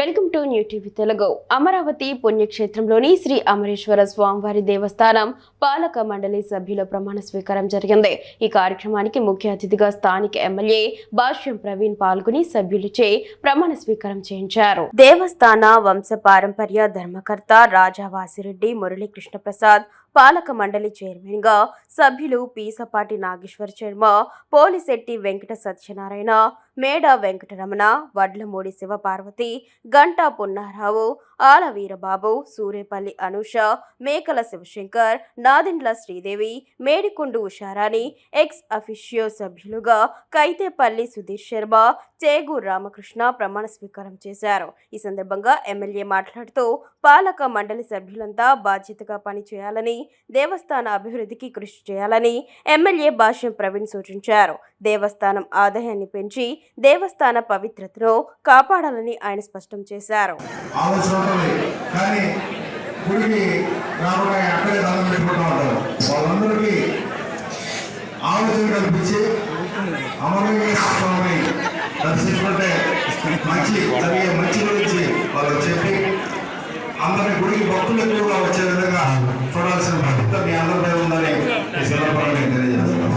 Welcome to new TV Telugu. Amaravati పుణ్యక్షేత్రంలోని Shri Amareswara స్వామివారి దేవస్థానం పాలక మండలి సభ్యుల ప్రమాణ స్వీకారం జరిగింది. ఈ కార్యక్రమానికి ముఖ్య అతిథిగా స్థానిక ఎమ్మెల్యే భాష్యం ప్రవీణ్ పాల్గొని సభ్యులచే ప్రమాణ స్వీకారం చేయించారు. దేవస్థాన వంశ పారంపర్య ధర్మకర్త రాజా వాసిరెడ్డి మురళీకృష్ణ ప్రసాద్ పాలక మండలి చైర్మన్గా సభ్యులు పీసపాటి నాగేశ్వర శర్మ పోలిశెట్టి వెంకట సత్యనారాయణ మేడ వెంకటరమణ వడ్లమూడి శివపార్వతి గంటా పున్నారావు ఆల వీరబాబు సూరేపల్లి అనూష మేకల శివశంకర్ నాదిండ్ల శ్రీదేవి మేడికొండు ఉషారాణి ఎక్స్ అఫిషియో సభ్యులుగా కైతేపల్లి సుధీర్ శర్మ చేగూర్ రామకృష్ణ ప్రమాణ స్వీకారం చేశారు. ఈ సందర్భంగా ఎమ్మెల్యే మాట్లాడుతూ పాలక మండలి సభ్యులంతా బాధ్యతగా పనిచేయాలని దేవస్థాన అభివృద్ధికి కృషి చేయాలని ఎమ్మెల్యే భాష్యం ప్రవీణ్ సూచించారు. దేవస్థానం ఆదాయాన్ని పెంచి దేవస్థాన పవిత్రతను కాపాడాలని ఆయన స్పష్టం చేశారు. ఆలోచన కల్పించి అమరవీర స్వామిని దర్శించుకుంటే మంచి జరిగే మంచి గురించి వాళ్ళు చెప్పి అందరి గుడికి భక్తులు కూడా వచ్చే విధంగా చూడాల్సిన బాధ్యత మీ అందరిపై